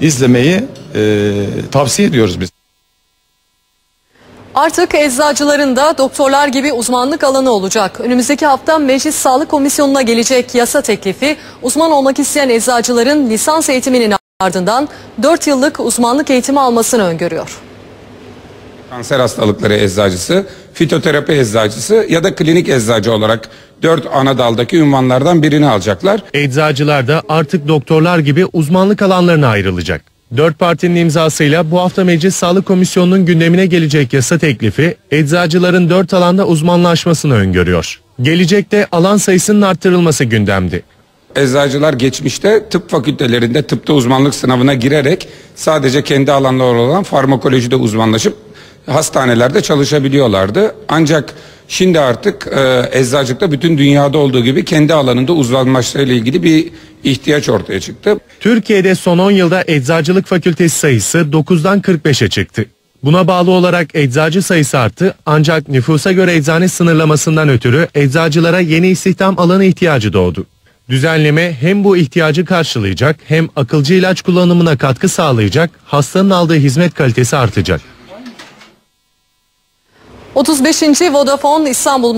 izlemeyi e, tavsiye ediyoruz biz. Artık eczacıların da doktorlar gibi uzmanlık alanı olacak. Önümüzdeki hafta Meclis Sağlık Komisyonu'na gelecek yasa teklifi uzman olmak isteyen eczacıların lisans eğitiminin ardından 4 yıllık uzmanlık eğitimi almasını öngörüyor. Kanser hastalıkları eczacısı, fitoterapi eczacısı ya da klinik eczacı olarak dört ana daldaki ünvanlardan birini alacaklar. Eczacılar da artık doktorlar gibi uzmanlık alanlarına ayrılacak. Dört partinin imzasıyla bu hafta Meclis Sağlık Komisyonu'nun gündemine gelecek yasa teklifi eczacıların dört alanda uzmanlaşmasını öngörüyor. Gelecekte alan sayısının arttırılması gündemdi. Eczacılar geçmişte tıp fakültelerinde tıpta uzmanlık sınavına girerek sadece kendi alanları olan farmakolojide uzmanlaşıp hastanelerde çalışabiliyorlardı. Ancak şimdi artık e, eczacılıkta bütün dünyada olduğu gibi kendi alanında uzmanlaşmayla ilgili bir ihtiyaç ortaya çıktı. Türkiye'de son 10 yılda eczacılık fakültesi sayısı 9'dan 45'e çıktı. Buna bağlı olarak eczacı sayısı arttı ancak nüfusa göre eczane sınırlamasından ötürü eczacılara yeni istihdam alanı ihtiyacı doğdu. Düzenleme hem bu ihtiyacı karşılayacak hem akılcı ilaç kullanımına katkı sağlayacak, hastanın aldığı hizmet kalitesi artacak. 35. Vodafone İstanbul